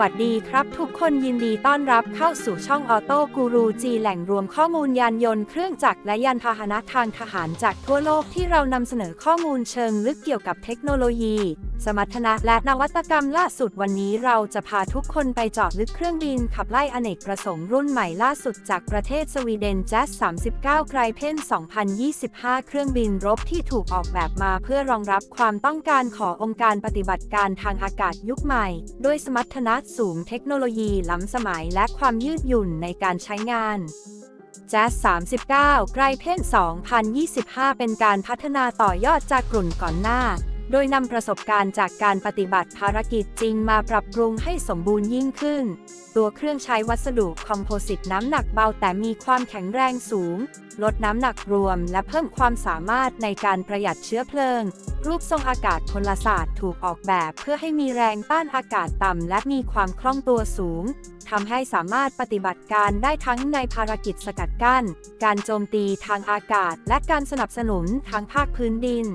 วัสดีครับ ทุกคนยินดีต้อนรับเข้าสู่ช่องออโต้กูรูจีแหล่งรวมข้อมูลยานยนต์เครื่องจักรและยานพาหนะทางทหารจากทั่วโลกที่เรานำเสนอข้อมูลเชิงลึกเกี่ยวกับเทคโนโลยี สมรรถนะและนวัตกรรมล่าสุดวันนี้เราจะพาทุกคนไปเจาะลึกเครื่องบินขับไล่อเนกประสงค์รุ่นใหม่ล่าสุดจากประเทศสวีเดน Jazz 39ไกรเพน2025 เครื่องบินรบที่ถูกออกแบบมาเพื่อรองรับความต้องการขององค์การปฏิบัติการทางอากาศยุคใหม่ ด้วยสมรรถนะสูงเทคโนโลยีล้ำสมัยและความยืดหยุ่นในการใช้งาน Jazz 39ไกรเพน2025 เป็นการพัฒนาต่อยอดจากกลุ่นก่อนหน้า โดยนำประสบการณ์จากการปฏิบัติภารกิจจริงมาปรับปรุงให้สมบูรณ์ยิ่งขึ้น ตัวเครื่องใช้วัสดุคอมโพสิตน้ำหนักเบาแต่มีความแข็งแรงสูง ลดน้ำหนักรวม และเพิ่มความสามารถในการประหยัดเชื้อเพลิง รูปทรงอากาศพลศาสตร์ถูกออกแบบเพื่อให้มีแรงต้านอากาศต่ำและมีความคล่องตัวสูงทำให้สามารถปฏิบัติการได้ทั้งในภารกิจสกัดกั้น การโจมตีทางอากาศ และการสนับสนุนทางภาคพื้นดิน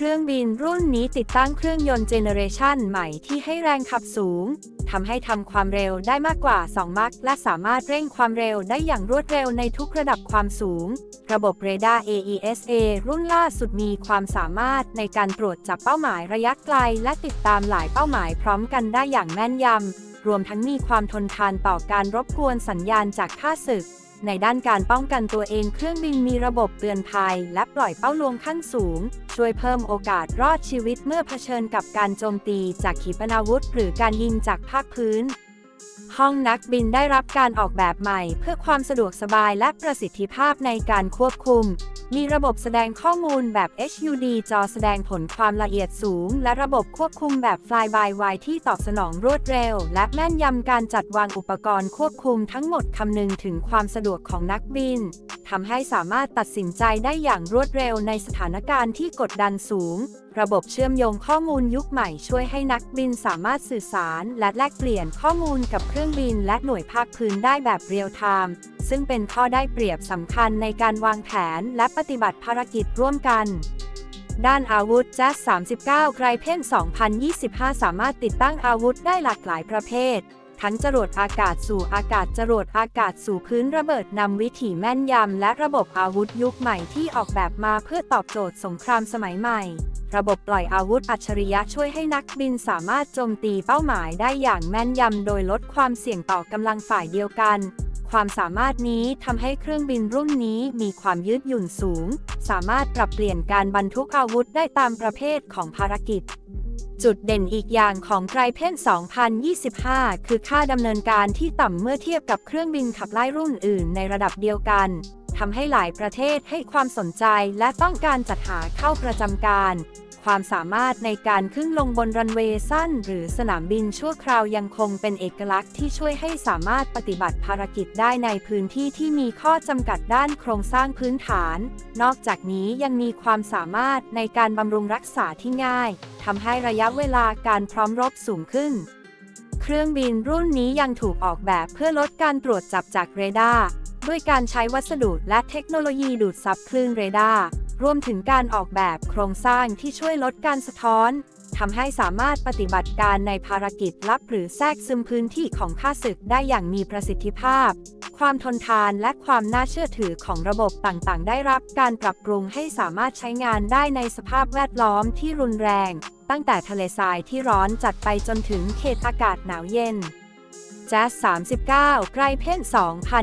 เครื่องบินรุ่นนี้ติดตั้งเครื่องยนต์เจเนเรชันใหม่ที่ให้แรงขับสูง ทำให้ทำความเร็วได้มากกว่า 2 มัค และสามารถเร่งความเร็วได้อย่างรวดเร็วในทุกระดับความสูง ระบบเรดาร์ AESA รุ่นล่าสุดมีความสามารถในการตรวจจับเป้าหมายระยะไกล และติดตามหลายเป้าหมายพร้อมกันได้อย่างแม่นยำ รวมทั้งมีความทนทานต่อการรบกวนสัญญาณจากข้าศึก ในด้านการป้องกันตัวเองเครื่องบินมีระบบเตือนภัย และปล่อยเป้าลวงขั้นสูง ช่วยเพิ่มโอกาสรอดชีวิตเมื่อเผชิญกับการโจมตีจากขีปนาวุธ หรือการยิงจากภาคพื้น ห้องนักบินได้รับการออกแบบใหม่ เพื่อความสะดวกสบายและประสิทธิภาพในการควบคุม มีระบบแสดงข้อมูลแบบ HUD จอแสดงผลความละเอียดสูง และระบบควบคุมแบบ Fly by Wire ที่ตอบสนองรวดเร็ว และแม่นยำการจัดวางอุปกรณ์ควบคุมทั้งหมดคำนึงถึงความสะดวกของนักบิน ทำให้สามารถตัดสินใจได้อย่างรวดเร็วในสถานการณ์ที่กดดันสูง ระบบเชื่อมโยงข้อมูลยุคใหม่ช่วยให้นักบินสามารถสื่อสารและแลกเปลี่ยนข้อมูลกับเครื่องบินและหน่วยภาคพื้นได้แบบเรียลไทม์ ซึ่งเป็นข้อได้เปรียบสำคัญในการวางแผนและปฏิบัติภารกิจร่วมกันด้านอาวุธ Jazz 39ไกรเพน2025 สามารถติดตั้งอาวุธได้หลากหลายประเภท ทั้งจรวดอากาศสู่อากาศจรวดอากาศสู่พื้นระเบิดนำวิถีแม่นยำและระบบอาวุธยุคใหม่ที่ออกแบบมาเพื่อตอบโจทย์สงครามสมัยใหม่ ระบบปล่อยอาวุธอัจฉริยะช่วยให้นักบินสามารถโจมตีเป้าหมายได้อย่างแม่นยำโดยลดความเสี่ยงต่อกำลังฝ่ายเดียวกันความสามารถนี้ทำให้เครื่องบินรุ่นนี้มีความยืดหยุ่นสูง สามารถปรับเปลี่ยนการบรรทุกอาวุธได้ตามประเภทของภารกิจ จุดเด่นอีกอย่างของไทรเพน2025 คือค่าดำเนินการที่ต่ำเมื่อเทียบกับเครื่องบินขับไล่รุ่นอื่นในระดับเดียวกันทำให้หลายประเทศให้ความสนใจและต้องการจัดหาเข้าประจำการ ความสามารถในการขึ้นลงบนรันเวย์สั้น หรือสนามบินชั่วคราวยังคงเป็นเอกลักษณ์ที่ช่วยให้สามารถปฏิบัติภารกิจได้ในพื้นที่ที่มีข้อจำกัดด้านโครงสร้างพื้นฐาน นอกจากนี้ยังมีความสามารถในการบำรุงรักษาที่ง่ายทำให้ระยะเวลาการพร้อมรบสูงขึ้น เครื่องบินรุ่นนี้ยังถูกออกแบบเพื่อลดการตรวจจับจากเรดาร์ด้วยการใช้วัสดุและเทคโนโลยีดูดซับคลื่นเรดาร์ รวมถึงการออกแบบโครงสร้างที่ช่วยลดการสะท้อนทำให้สามารถปฏิบัติการในภารกิจลับหรือแทรกซึมพื้นที่ของข้าศึกได้อย่างมีประสิทธิภาพ ความทนทานและความน่าเชื่อถือของระบบต่างๆ ได้รับการปรับปรุงให้สามารถใช้งานได้ในสภาพแวดล้อมที่รุนแรง ตั้งแต่ทะเลทรายที่ร้อนจัดไปจนถึงเขตอากาศหนาวเย็น Jazz 39 ไกรเพน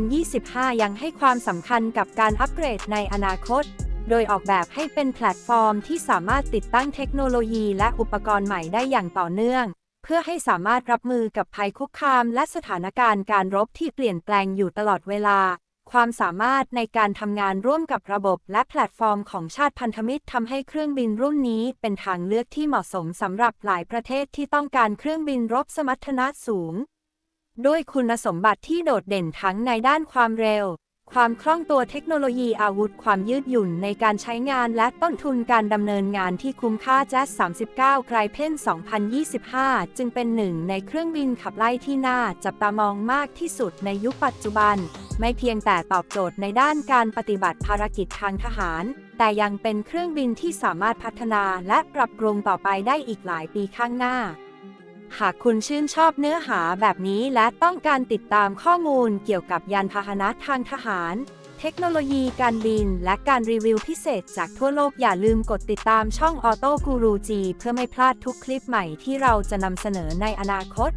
2025 ยังให้ความสำคัญกับการอัปเกรดในอนาคต โดยออกแบบให้เป็นแพลตฟอร์มที่สามารถติดตั้งเทคโนโลยีและอุปกรณ์ใหม่ได้อย่างต่อเนื่อง เพื่อให้สามารถรับมือกับภัยคุกคามและสถานการณ์การรบที่เปลี่ยนแปลงอยู่ตลอดเวลา ความสามารถในการทำงานร่วมกับระบบและแพลตฟอร์มของชาติพันธมิตรทำให้เครื่องบินรุ่นนี้ เป็นทางเลือกที่เหมาะสมสำหรับหลายประเทศที่ต้องการเครื่องบินรบสมรรถนะสูง ด้วยคุณสมบัติที่โดดเด่นทั้งในด้านความเร็ว ความคล่องตัวเทคโนโลยีอาวุธความยืดหยุ่นในการใช้งานและต้นทุนการดำเนินงานที่คุ้มค่า Jazz 39 ไกรเพน2025 จึงเป็นหนึ่งในเครื่องบินขับไล่ที่น่าจับตามองมากที่สุดในยุคปัจจุบัน ไม่เพียงแต่ตอบโจทย์ในด้านการปฏิบัติภารกิจทางทหาร แต่ยังเป็นเครื่องบินที่สามารถพัฒนาและปรับปรุงต่อไปได้อีกหลายปีข้างหน้า หากคุณชื่นชอบเนื้อหาแบบนี้และต้องการติดตามข้อมูลเกี่ยวกับยานพาหนะทางทหาร เทคโนโลยีการบิน และการรีวิวพิเศษจากทั่วโลกอย่าลืมกดติดตามช่อง Auto Guru G เพื่อไม่พลาดทุกคลิปใหม่ที่เราจะนำเสนอในอนาคต